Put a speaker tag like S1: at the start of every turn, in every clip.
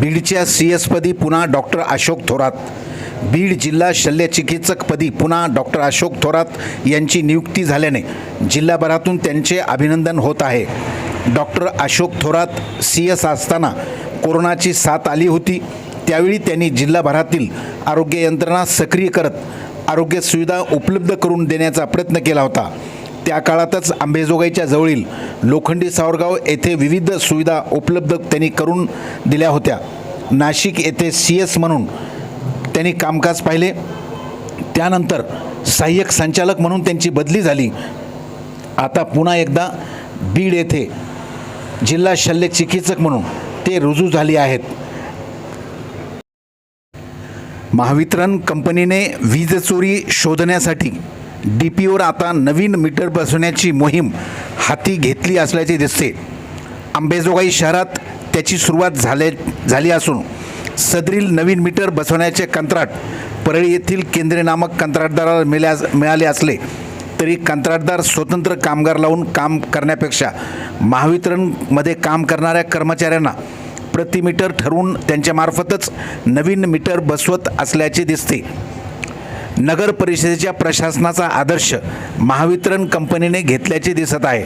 S1: बीडच्या सी एसपदी पुन्हा डॉक्टर अशोक थोरात. बीड जिल्हा शल्यचिकित्सकपदी पुन्हा डॉक्टर अशोक थोरात यांची नियुक्ती झाल्याने जिल्हाभरातून त्यांचे अभिनंदन होत आहे. Doctor Ashok Thorat C S असताना कोरोनाची साथ आली होती. त्यावेळी त्यांनी जिल्हाभरातील आरोग्य यंत्रणा सक्रिय करत आरोग्य सुविधा उपलब्ध करून देण्याचा प्रयत्न केला होता. त्या काळातच आंबेजोगाईच्या जवळील लोखंडी सावरगाव येथे विविध सुविधा उपलब्ध त्यांनी करून दिल्या होत्या. नाशिक येथे सी एस म्हणून त्यांनी कामकाज पाहिले. त्यानंतर सहाय्यक संचालक म्हणून त्यांची बदली झाली. आता पुन्हा एकदा बीड येथे जिल्हा शल्य चिकित्सक म्हणून ते रुजू झाले आहेत. महावितरण कंपनीने वीज चोरी शोधण्यासाठी डी पी ओवर आता नवीन मीटर बसवण्याची मोहीम हाती घेतली असल्याचे दिसते. आंबेजोगाई शहरात त्याची सुरुवात झाले झाली असून सदरील नवीन मीटर बसवण्याचे कंत्राट परळी येथील केंद्रीय नामक कंत्राटदाराला मिळास मिळाले असले तरी कंत्राटदार स्वतंत्र कामगार लावून काम करण्यापेक्षा महावितरणमध्ये काम करणाऱ्या कर्मचाऱ्यांना प्रति मीटर ठरवून त्यांच्यामार्फतच नवीन मीटर बसवत असल्याचे दिसते. नगर परिषदेच्या प्रशासनाचा आदर्श महावितरण कंपनीने घेतल्याचे दिसत आहे.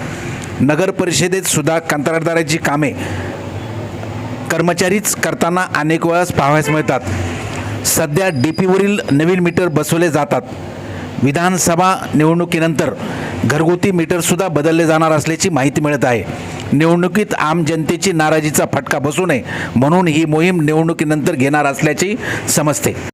S1: नगर परिषदेत सुद्धा कंत्राटदाराची कामे कर्मचारीच करताना अनेक वेळास पाहावयास मिळतात. सध्या डी पीवरील नवीन मीटर बसवले जातात. विधानसभा निवडणुकीनंतर घरगुती मीटरसुद्धा बदलले जाणार असल्याची माहिती मिळत आहे. निवडणुकीत आम जनतेची नाराजीचा फटका बसू नये म्हणून ही मोहीम निवडणुकीनंतर घेणार असल्याचे समजते.